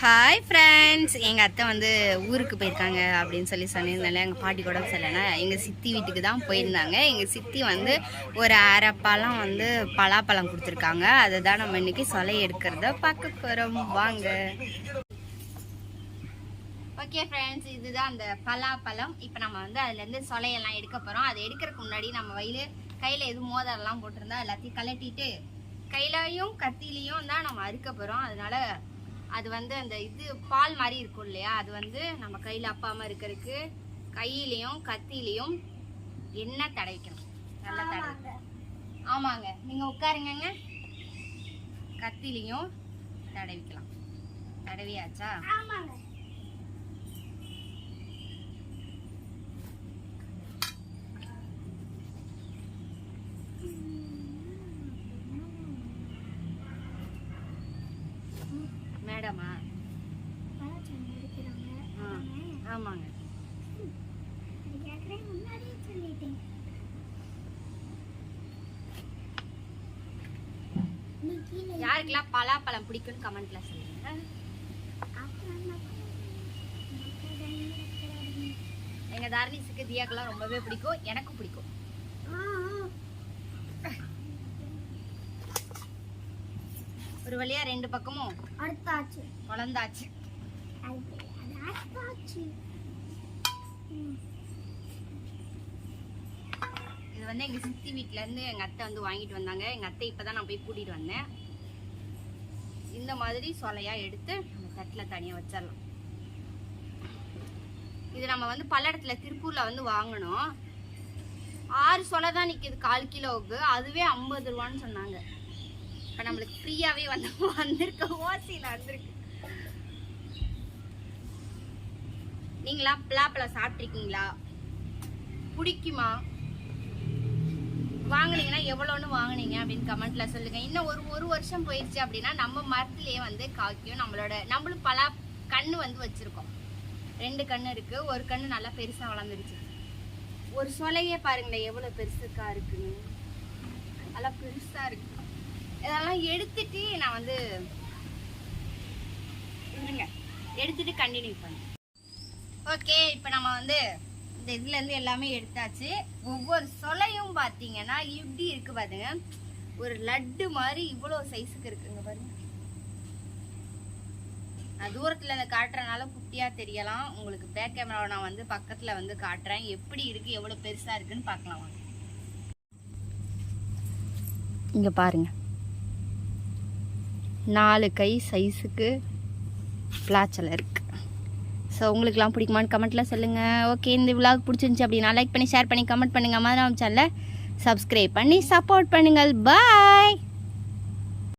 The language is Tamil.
ஹாய் ஃப்ரெண்ட்ஸ் எங்கள் அத்தை வந்து ஊருக்கு போயிருக்காங்க அப்படின்னு சொல்லி சொன்னிருந்தாலே எங்கள் பாட்டி கூட சொல்லலைன்னா எங்கள் சித்தி வீட்டுக்கு தான் போயிருந்தாங்க. எங்கள் சித்தி வந்து ஒரு அரை பழம் வந்து பலாப்பழம் கொடுத்துருக்காங்க. அதை தான் நம்ம இன்றைக்கி சொலை எடுக்கிறத பார்க்க போகிறோம் வாங்க. ஓகே ஃப்ரெண்ட்ஸ் இதுதான் அந்த பலாப்பழம். இப்போ நம்ம வந்து அதுலேருந்து சொலையெல்லாம் எடுக்க போகிறோம் அதை எடுக்கிறதுக்கு முன்னாடி நம்ம வயலு கையில் எதுவும் மோதிரம்லாம் போட்டிருந்தா எல்லாத்தையும் கலட்டிட்டு கையிலையும் கத்திலையும் தான் நம்ம அறுக்க போகிறோம் அதனால அது வந்து அந்த இது பால் மாதிரி இருக்கும் இல்லையா? அது வந்து நம்ம கையில் அப்பாமல் இருக்கிறதுக்கு கையிலையும் கத்திலையும் எண்ணெய் தடவிக்கணும். நல்லா தடவி. ஆமாங்க. நீங்கள் உட்காருங்கங்க. கத்திலையும் தடவிக்கலாம். தடவியாச்சா? மேடமா ஆமாங்க. யாருக்கெல்லாம் பலாப்பழம் பிடிக்கும்னு கமெண்ட்ல சொல்லுங்க. எங்க தாரணிஸுக்கு தியாக்கெல்லாம் ரொம்பவே பிடிக்கும். எனக்கும் பிடிக்கும். ஒரு வழியா ரெண்டு பக்கமும் அடுத்தாச்சு. அடுத்தாச்சு. இது வந்து எங்க சித்தி வீட்ல இருந்து எங்க அத்தை வந்து வாங்கிட்டு வந்தாங்க. எங்க அத்தை இப்பதான் நான் போய் கூட்டிட்டு வந்தேன். இந்த மாதிரி சொலையா எடுத்து நம்ம தட்டுல தனியா வச்சிடலாம். இது நம்ம வந்து பல்லடத்துல திருப்பூர்ல வந்து வாங்கினோம். ஆறு சொலை தான் நிக்குது கால் கிலோவுக்கு. அதுவே ஐம்பது ரூபான்னு சொன்னாங்க. இப்ப நம்மளுக்கு ஃப்ரீயாவே வந்து வந்திருக்க ஓசியில வந்திருக்கு. நீங்களா பலாப்பழம் சாப்பிட்ருக்கீங்களா பிடிக்குமா? வாங்கினீங்கன்னா எவ்வளோன்னு வாங்குனீங்க அப்படின்னு கமெண்ட்ல சொல்லுங்க. இன்னும் ஒரு ஒரு வருஷம் போயிடுச்சு அப்படின்னா நம்ம மரத்துலேயே வந்து காய்க்கும். நம்மளோட நம்மளும் பலா கண்ணு வந்து வச்சிருக்கோம். ரெண்டு கண்ணு இருக்கு. ஒரு கண்ணு நல்லா பெருசாக வளர்ந்துருச்சு. ஒரு சொலையே பாருங்களேன் எவ்வளோ பெருசுக்கா இருக்குன்னு. நல்லா பெருசாக இருக்கு. இதெல்லாம் எடுத்துட்டு நான் வந்து இருங்க. எடுத்துட்டு கண்டினியூ பண்ணேன் ஓகே இப்போ நம்ம வந்து இந்த இதுல இருந்து எல்லாமே எடுத்தாச்சு. ஒவ்வொரு சொலையும் பார்த்தீங்கன்னா இப்படி இருக்கு பாருங்க. ஒரு லட்டு மாதிரி இவ்வளோ சைஸுக்கு இருக்குங்க பாருங்க. நான் தூரத்துல இந்த காட்டுறதுனால குட்டியா தெரியலாம். உங்களுக்கு பேக் கேமராவை நான் வந்து பக்கத்துல வந்து காட்டுறேன். எப்படி இருக்கு எவ்வளவு பெருசா இருக்குன்னு பார்க்கலாம் வாங்க. பாருங்க. நாலு கை சைஸுக்கு பிளாச்சல இருக்குது ஸோ உங்களுக்குலாம் பிடிக்குமான்னு கமெண்ட்டில் சொல்லுங்கள் ஓகே இந்த விலாக் பிடிச்சிருந்துச்சி அப்படின்னா லைக் பண்ணி ஷேர் பண்ணி கமெண்ட் பண்ணுங்கள் மாதிரி சேனலை சப்ஸ்கிரைப் பண்ணி சப்போர்ட் பண்ணுங்கள். பாய்